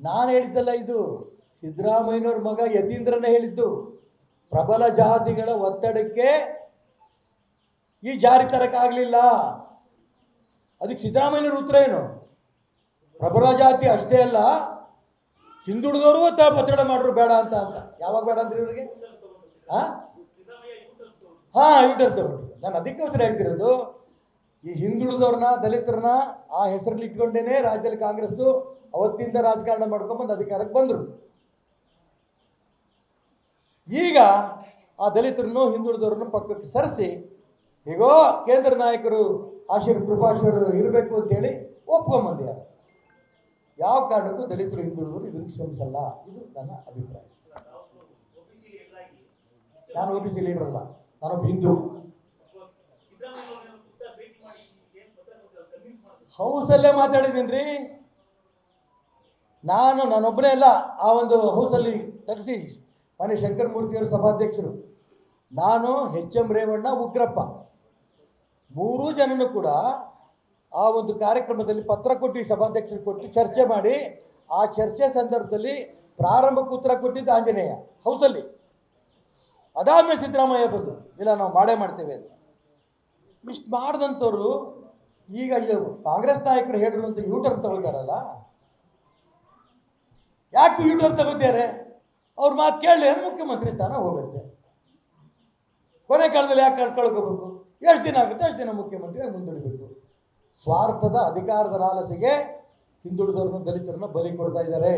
ನಾನು ಹೇಳಿದ್ದಲ್ಲ ಇದು ಸಿದ್ದರಾಮಯ್ಯನವ್ರ ಮಗ ಯತೀಂದ್ರನೇ ಹೇಳಿದ್ದು. ಪ್ರಬಲ ಜಾತಿಗಳ ಒತ್ತಡಕ್ಕೆ ಈ ಜಾರಿ ತರಕ್ಕಾಗಲಿಲ್ಲ ಅದಕ್ಕೆ ಸಿದ್ದರಾಮಯ್ಯನವ್ರ ಉತ್ತರ ಏನು? ಪ್ರಬಲ ಜಾತಿ ಅಷ್ಟೇ ಅಲ್ಲ, ಹಿಂದುಳಿದವರು ಒತ್ತಡ ಮಾಡ್ರು ಬೇಡ ಅಂತ ಅಂತ. ಯಾವಾಗ ಬೇಡ ಅಂದ್ರೆ ಇವರಿಗೆ? ಹಾಂ ಹಾಂ ಯೂಟರ್ ತಗೊಂಡು ನಾನು ಅದಕ್ಕೋಸ್ಕರ ಹೇಳ್ತಿರೋದು ಈ ಹಿಂದುಳಿದವ್ರನ್ನ, ದಲಿತರನ್ನ ಆ ಹೆಸರಲ್ಲಿ ಇಟ್ಕೊಂಡೇನೆ ರಾಜ್ಯದಲ್ಲಿ ಕಾಂಗ್ರೆಸ್ಸು ಅವತ್ತಿಂದ ರಾಜಕಾರಣ ಮಾಡ್ಕೊಂಬಂದು ಅಧಿಕಾರಕ್ಕೆ ಬಂದರು. ಈಗ ಆ ದಲಿತರನ್ನು, ಹಿಂದುಳಿದವ್ರನ್ನ ಪಕ್ಕಕ್ಕೆ ಸರಿಸಿ, ಹೇಗೋ ಕೇಂದ್ರ ನಾಯಕರು ಆಶೀರ್ ಕೃಪಾಶೀರ್ ಇರಬೇಕು ಅಂತೇಳಿ ಒಪ್ಕೊಂಬಂದಿದ್ದಾರೆ ಯಾವ ಕಾರಣಕ್ಕೂ ದಲಿತರು, ಹಿಂದುಳಿದವರು ಇದನ್ನು ಕ್ಷಮಿಸಲ್ಲ. ಇದು ನನ್ನ ಅಭಿಪ್ರಾಯ. ನಾನು ಒ ಸಿ ಲೀಡರ್ ಅಲ್ಲ. ನಾನೊಬ್ಬ ಹಿಂದೂ. ಹೌಸಲ್ಲೇ ಮಾತಾಡಿದ್ದೀನಿ ರೀ ನಾನು ನಾನೊಬ್ಬನೇ ಅಲ್ಲ, ಆ ಒಂದು ಹೌಸಲ್ಲಿ ತೆಗೆಸಿ, ಮನೆ ಶಂಕರಮೂರ್ತಿಯವರು ಸಭಾಧ್ಯಕ್ಷರು. ನಾನು ಹೆಚ್ ಎಂ ರೇವಣ್ಣ ಉಗ್ರಪ್ಪ. ಮೂರೂ ಜನನು ಕೂಡ ಆ ಒಂದು ಕಾರ್ಯಕ್ರಮದಲ್ಲಿ ಪತ್ರ ಕೊಟ್ಟು, ಸಭಾಧ್ಯಕ್ಷರು ಕೊಟ್ಟು ಚರ್ಚೆ ಮಾಡಿ, ಆ ಚರ್ಚೆ ಸಂದರ್ಭದಲ್ಲಿ ಪ್ರಾರಂಭಕ್ಕೆ ಉತ್ತರ ಕೊಟ್ಟಿದ್ದು ಆಂಜನೇಯ ಹೌಸಲ್ಲಿ. ಅದಾದ್ಮೇಲೆ ಸಿದ್ದರಾಮಯ್ಯ ಬಂದು ಇಲ್ಲ, ನಾವು ಮಾಡೇ ಮಾಡ್ತೇವೆ ಅಂತ. ಇಷ್ಟು ಮಾಡಿದಂಥವ್ರು ಈಗ ಕಾಂಗ್ರೆಸ್ ನಾಯಕರು ಹೇಳಿದ್ರು ಅಂತ ಯೂಟರ್ ತಗೊಳ್ತಾರಲ್ಲ? ಯಾಕೆ ಯೂಟರ್ ತಗೋತಾರೆ ಅವ್ರ ಮಾತು ಕೇಳಲಿ ಅಂದ್ರೆ ಮುಖ್ಯಮಂತ್ರಿ ಸ್ಥಾನ ಹೋಗುತ್ತೆ. ಕೊನೆ ಕಾಲದಲ್ಲಿ ಯಾಕೆ ಕಳ್ಕೊಳ್ಕೋಬೇಕು? ಎಷ್ಟು ದಿನ ಆಗುತ್ತೆ? ಅಷ್ಟು ದಿನ ಮುಖ್ಯಮಂತ್ರಿ ಮುಂದುವರಿಬೇಕು. ಸ್ವಾರ್ಥದ ಅಧಿಕಾರದ ಲಾಲಸೆಗೆ ಹಿಂದುಳಿದವ್ರನ್ನ ದಲಿತರನ್ನ ಬಲಿ ಕೊಡ್ತಾ ಇದ್ದಾರೆ.